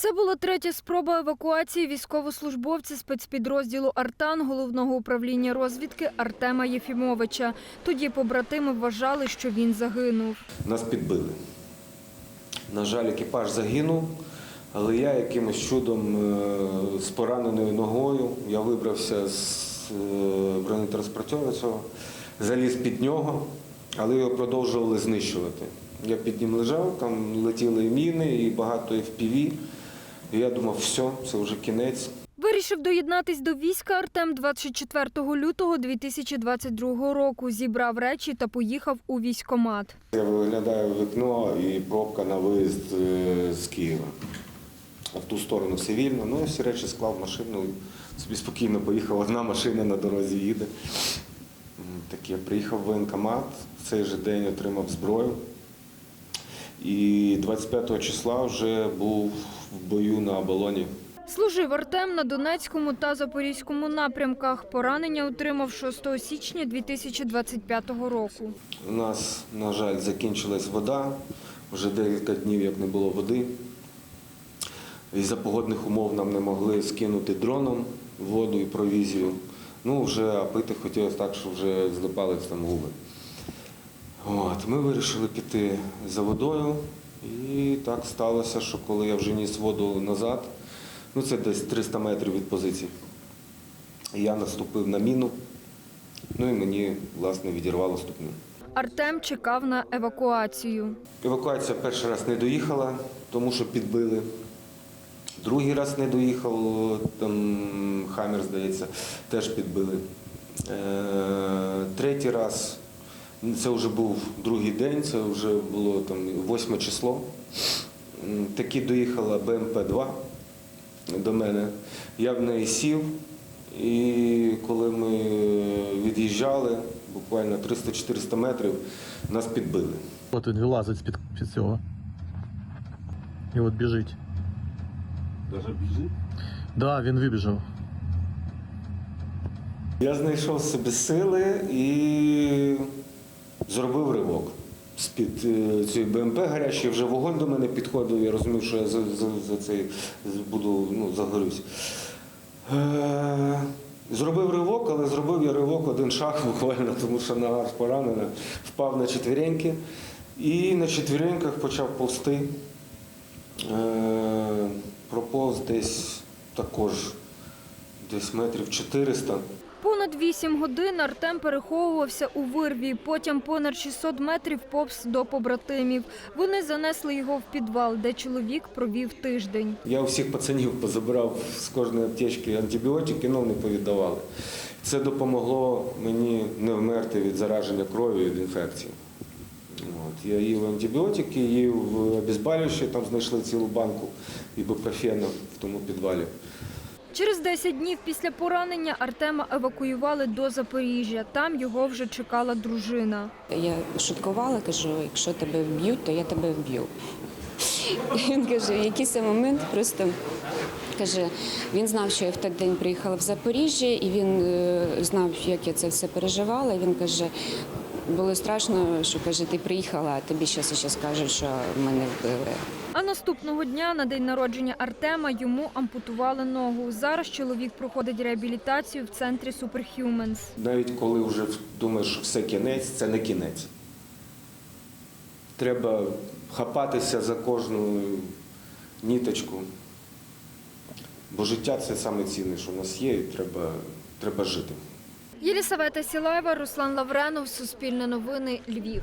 Це була третя спроба евакуації військовослужбовця спецпідрозділу Артан головного управління розвідки Артема Єфімовича. Тоді побратими вважали, що він загинув. Нас підбили. На жаль, екіпаж загинув, але я якимось чудом е, з пораненою ногою я вибрався з е, бронетранспортера цього, заліз під нього, але його продовжували знищувати. Я під ним лежав, там летіли міни і багато FPV. І я думав, все, це вже кінець. Вирішив доєднатись до війська Артем 24 лютого 2022 року. Зібрав речі та поїхав у військкомат. Я виглядаю в вікно і пробка на виїзд е, з Києва. А в ту сторону все вільно. Ну, я всі речі склав в машину собі спокійно поїхав. Одна машина на дорозі їде. Так я приїхав в воєнкомат, в цей же день отримав зброю. І 25 числа вже був в бою на оболоні. Служив Артем на Донецькому та Запорізькому напрямках. Поранення отримав 6 січня 2025 року. У нас, на жаль, закінчилась вода. Вже декілька днів, як не було води. Із-за погодних умов нам не могли скинути дроном воду і провізію. Ну, вже а пити хотілося так, що вже злипались там губи. От, ми вирішили піти за водою. І так сталося, що коли я вже ніс воду назад, ну це десь 300 метрів від позиції, я наступив на міну, ну і мені, власне, відірвало ступню. Артем чекав на евакуацію. Евакуація перший раз не доїхала, тому що підбили. Другий раз не доїхав, там Хаммер, здається, теж підбили. Е, Третій раз, це вже був другий день, це вже було там 8 число. Таки доїхала БМП-2 до мене. Я в неї сів, і коли ми від'їжджали, буквально 300-400 метрів, нас підбили. От він вилазить з-під під цього. І от біжить. Даже біжить? Да, він вибіжав. Я знайшов собі сили і зробив ривок. З-під е, цієї БМП гарячий вже вогонь до мене підходив, я розумів, що я за, за, за цей буду, ну, загорюсь. Е, зробив ривок, але зробив я ривок один шаг буквально, тому що нога ж поранена, впав на четвіреньки і на четвіреньках почав повсти. Е, проповз десь також десь метрів 400. Понад 8 годин Артем переховувався у вирві. Потім понад 600 метрів повз до побратимів. Вони занесли його в підвал, де чоловік провів тиждень. Я у всіх пацанів позабирав з кожної аптечки антибіотики, але не повіддавали. Це допомогло мені не вмерти від зараження крові від інфекції. От. Я їв антибіотики, їв обезболюючі, там знайшли цілу банку ібупрофену в тому підвалі. Через 10 днів після поранення Артема евакуювали до Запоріжжя. Там його вже чекала дружина. Я шуткувала, кажу, якщо тебе вб'ють, то я тебе вб'ю. Він каже, в якийсь момент просто каже, він знав, що я в той день приїхала в Запоріжжя, і він е, знав, як я це все переживала. Він каже, було страшно, що каже, ти приїхала, а тобі зараз ще скажуть, що мене вбили. А наступного дня на день народження Артема йому ампутували ногу. Зараз чоловік проходить реабілітацію в центрі Superhumans. Навіть коли вже думаєш, що все кінець, це не кінець. Треба хапатися за кожну ніточку. Бо життя це саме цінне, що в нас є, і треба, треба жити. Єлісавета Сілаєва, Руслан Лавренов, Суспільне новини, Львів.